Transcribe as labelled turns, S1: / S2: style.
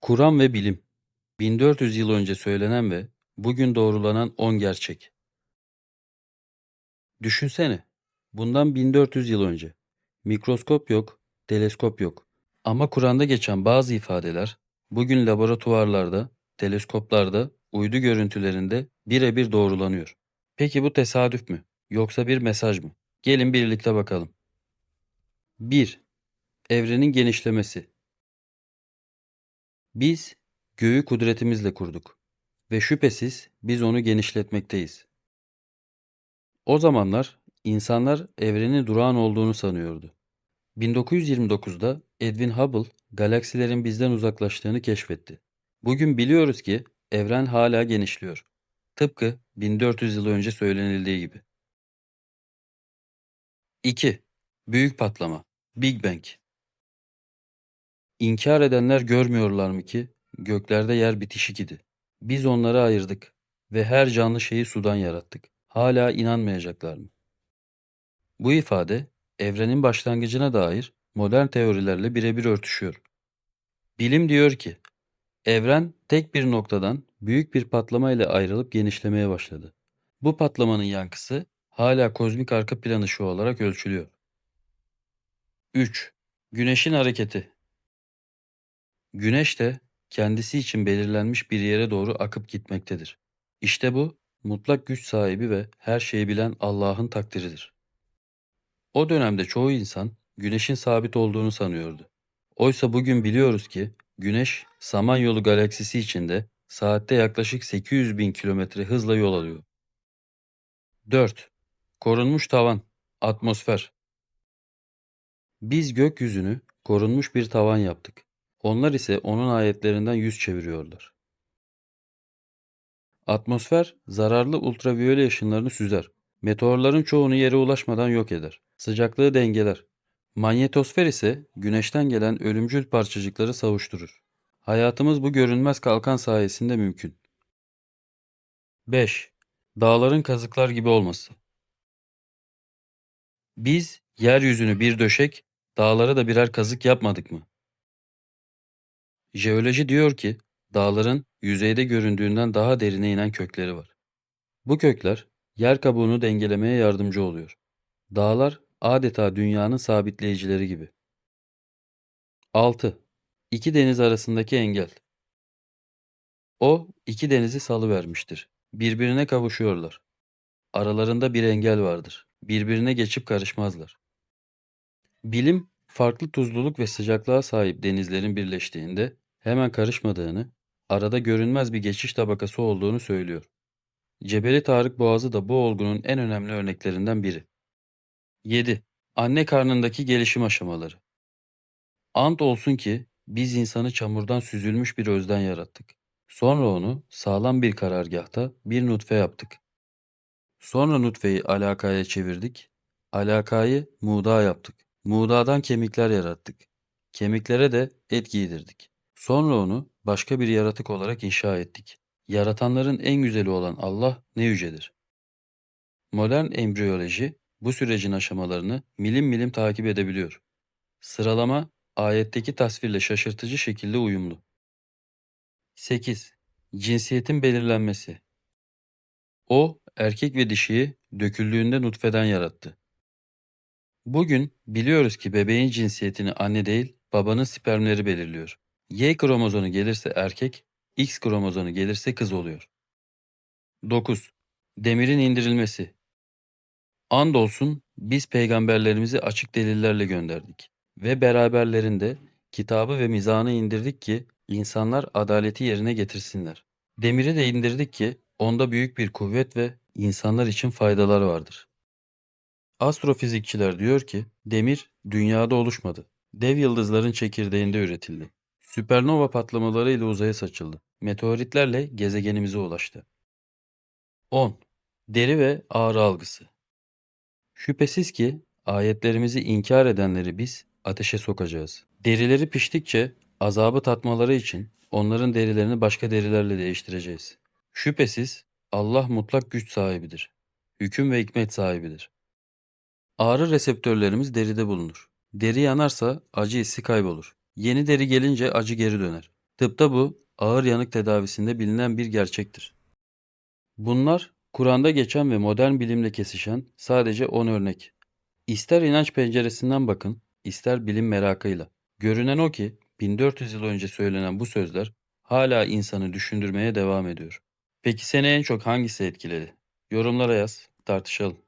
S1: Kur'an ve bilim 1400 yıl önce söylenen ve bugün doğrulanan 10 gerçek. Düşünsene, bundan 1400 yıl önce mikroskop yok, teleskop yok. Ama Kur'an'da geçen bazı ifadeler bugün laboratuvarlarda, teleskoplarda, uydu görüntülerinde birebir doğrulanıyor. Peki bu tesadüf mü? Yoksa bir mesaj mı? Gelin birlikte bakalım. 1. Evrenin genişlemesi. Biz göğü kudretimizle kurduk ve şüphesiz biz onu genişletmekteyiz. O zamanlar insanlar evrenin durağan olduğunu sanıyordu. 1929'da Edwin Hubble galaksilerin bizden uzaklaştığını keşfetti. Bugün biliyoruz ki evren hala genişliyor. Tıpkı 1400 yıl önce söylenildiği gibi. 2. Büyük patlama. Big Bang. İnkar edenler görmüyorlar mı ki göklerde yer bitişik idi. Biz onları ayırdık ve her canlı şeyi sudan yarattık. Hala inanmayacaklar mı? Bu ifade evrenin başlangıcına dair modern teorilerle birebir örtüşüyor. Bilim diyor ki evren tek bir noktadan büyük bir patlama ile ayrılıp genişlemeye başladı. Bu patlamanın yankısı hala kozmik arka plan ışığı olarak ölçülüyor. 3. Güneşin hareketi Güneş de kendisi için belirlenmiş bir yere doğru akıp gitmektedir. İşte bu mutlak güç sahibi ve her şeyi bilen Allah'ın takdiridir. O dönemde çoğu insan güneşin sabit olduğunu sanıyordu. Oysa bugün biliyoruz ki güneş Samanyolu galaksisi içinde saatte yaklaşık 800 bin kilometre hızla yol alıyor. 4. Korunmuş tavan, atmosfer. Biz gökyüzünü korunmuş bir tavan yaptık. Onlar ise onun ayetlerinden yüz çeviriyorlar. Atmosfer zararlı ultraviyole ışınlarını süzer. Meteorların çoğunu yere ulaşmadan yok eder. Sıcaklığı dengeler. Manyetosfer ise güneşten gelen ölümcül parçacıkları savuşturur. Hayatımız bu görünmez kalkan sayesinde mümkün. 5. Dağların kazıklar gibi olması. Biz yeryüzünü bir döşek, dağlara da birer kazık yapmadık mı? Jeoloji diyor ki dağların yüzeyde göründüğünden daha derine inen kökleri var. Bu kökler yer kabuğunu dengelemeye yardımcı oluyor. Dağlar adeta dünyanın sabitleyicileri gibi. 6. İki deniz arasındaki engel. O iki denizi salıvermiştir. Birbirine kavuşuyorlar. Aralarında bir engel vardır. Birbirine geçip karışmazlar. Bilim farklı tuzluluk ve sıcaklığa sahip denizlerin birleştiğinde hemen karışmadığını, arada görünmez bir geçiş tabakası olduğunu söylüyor. Cebeli Tarık Boğazı da bu olgunun en önemli örneklerinden biri. 7. Anne karnındaki gelişim aşamaları. Ant olsun ki biz insanı çamurdan süzülmüş bir özden yarattık. Sonra onu sağlam bir karargahta bir nutfe yaptık. Sonra nutfeyi alakaya çevirdik. Alakayı muğda yaptık. Muğdadan kemikler yarattık. Kemiklere de et giydirdik. Sonra onu başka bir yaratık olarak inşa ettik. Yaratanların en güzeli olan Allah ne yücedir. Modern embriyoloji bu sürecin aşamalarını milim milim takip edebiliyor. Sıralama ayetteki tasvirle şaşırtıcı şekilde uyumlu. 8. Cinsiyetin belirlenmesi. O erkek ve dişiyi döküldüğünde nutfeden yarattı. Bugün biliyoruz ki bebeğin cinsiyetini anne değil babanın spermleri belirliyor. Y kromozonu gelirse erkek, X kromozonu gelirse kız oluyor. 9. Demirin indirilmesi. Andolsun biz peygamberlerimizi açık delillerle gönderdik ve beraberlerinde kitabı ve mizanı indirdik ki insanlar adaleti yerine getirsinler. Demiri de indirdik ki onda büyük bir kuvvet ve insanlar için faydalar vardır. Astrofizikçiler diyor ki demir dünyada oluşmadı. Dev yıldızların çekirdeğinde üretildi. Süpernova patlamalarıyla uzaya saçıldı. Meteoritlerle gezegenimize ulaştı. 10. Deri ve ağrı algısı. Şüphesiz ki ayetlerimizi inkar edenleri biz ateşe sokacağız. Derileri piştikçe azabı tatmaları için onların derilerini başka derilerle değiştireceğiz. Şüphesiz Allah mutlak güç sahibidir. Hüküm ve hikmet sahibidir. Ağrı reseptörlerimiz deride bulunur. Deri yanarsa acı hissi kaybolur. Yeni deri gelince acı geri döner. Tıpta bu, ağır yanık tedavisinde bilinen bir gerçektir. Bunlar, Kur'an'da geçen ve modern bilimle kesişen sadece 10 örnek. İster inanç penceresinden bakın, ister bilim merakıyla. Görünen o ki 1400 yıl önce söylenen bu sözler hala insanı düşündürmeye devam ediyor. Peki seni en çok hangisi etkiledi? Yorumlara yaz, tartışalım.